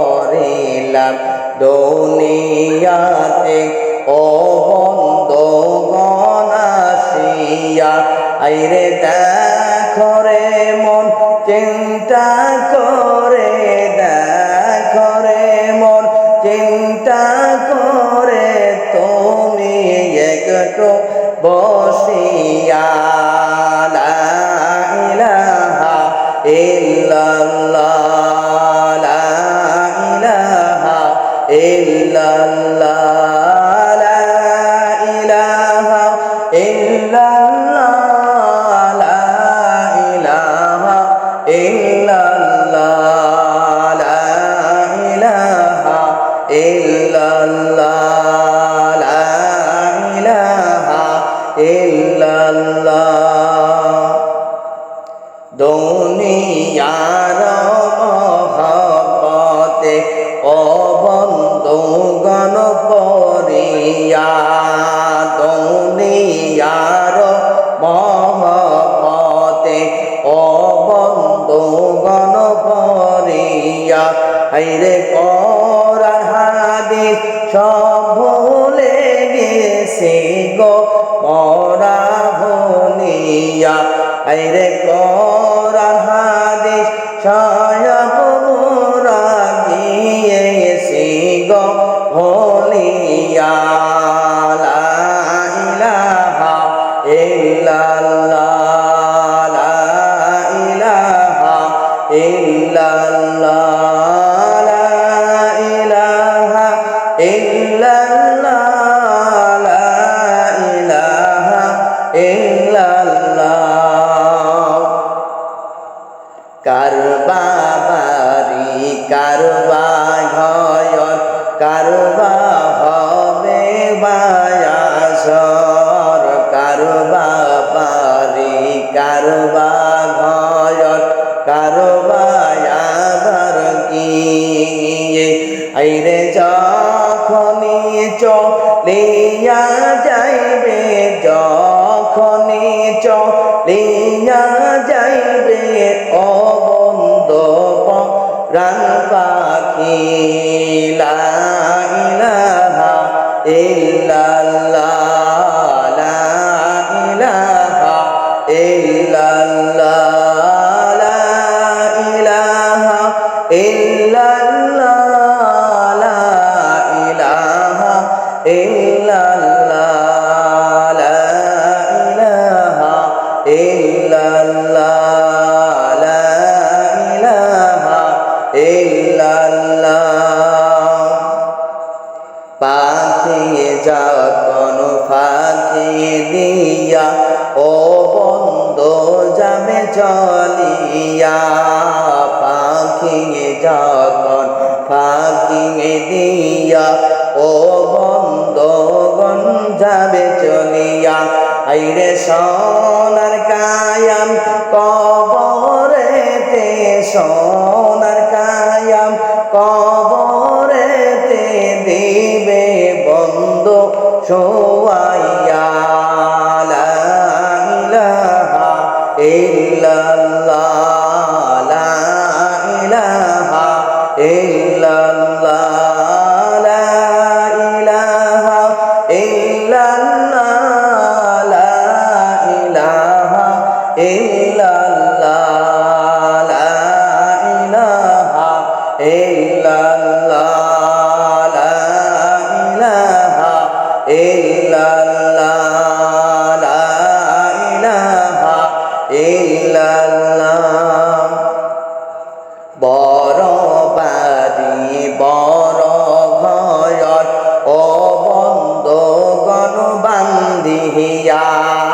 করিলাম। দুনিয়াতে ও বন্ধ গনাসিয়া আইরে দেখরে মন চিন্তা করে ইল্লাল্লাহ গেছে গো মরা ভুলিয়া আইরে করার চলিয়া যাইবে অবন্ধ প্রাণ পাখি লা ইলাহা ইল্লাল্লাহ লা ইলাহা ইল্লাল্লাহ ইল্লাল্লাহ লা ইলাহা ইল্লাল্লাহ পাখি যখন ফাঁকি দিয়া ও বন্ধ যাবে চলিয়া পাখি যখন ফাঁকি দিয়া ও বন্ধ গন যাবে চলিয়া। আইরে সোনার কায়াম কবরেতে সোনার কায়াম কবরেতে দিবে বন্ধ সোয়াইয়া বড় বাড়ি বড় ঘর ও বন্ধ গণ বান্ধিয়া।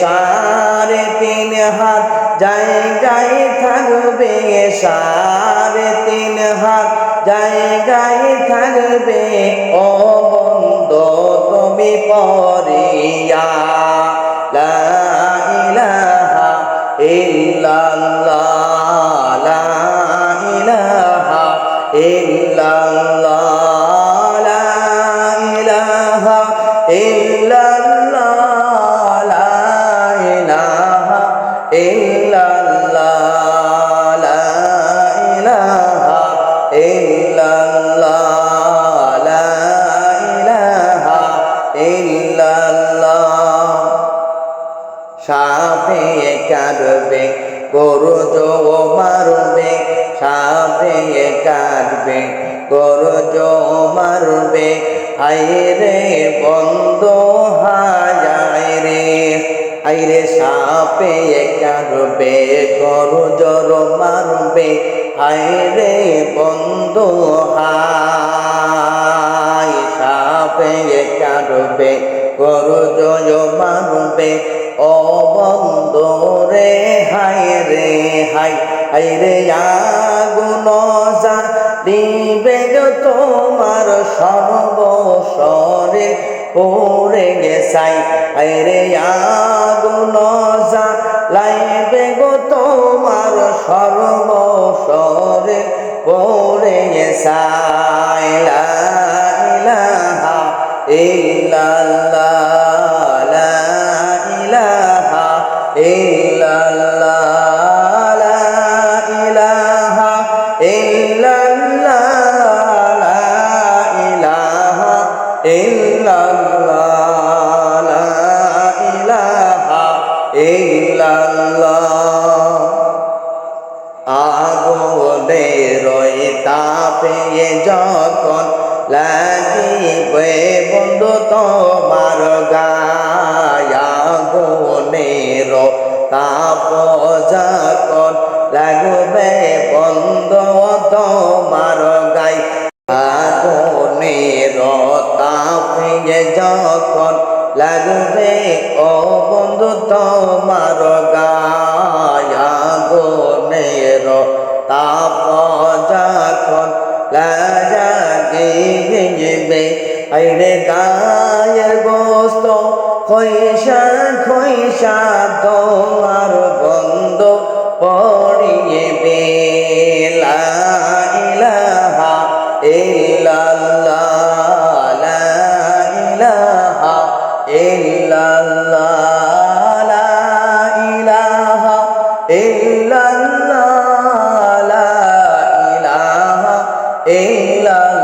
সাড়ে তিন হাত, জায়গায় থাকবে সাড়ে তিন হাত, জায়গায় থাকবে ও বন্ধ তুমি পরিয়া লা ইলাহা ইল্লাল্লাহ। সাপে কাটবে গরু জো মারবে সাপে কাটবে গরু জো মারবে। আইরে বন্ধ হায় রে আইরে সাপে কাটবে গরু জোর মারবে। আইরে বন্ধ হায়, সাপে কাটবে গরু জয় মারবে ও বন্দরে হাই রে হাই হাই রে, আগুন দিবে তোমার সর্বস্বরে। পড়ে গেছাই হাই রে, আগুন লাইবে গো তোমার সর্বস্বরে। পড়ে গেছাই আগুনে রই তাপে যখন লাগিবে বন্ধু তোমার গায় আগুনের তাপ যখন লাগবে বন্ধ তোমার আইরে গায়ের বস্ত খৈসা খৈশা, তোমার বন্ধ পড়িয়ে বেলা ইলাহা ইল্লাল্লাহ ইলাহা ইল্লাল্লাহ إلا الله لا إله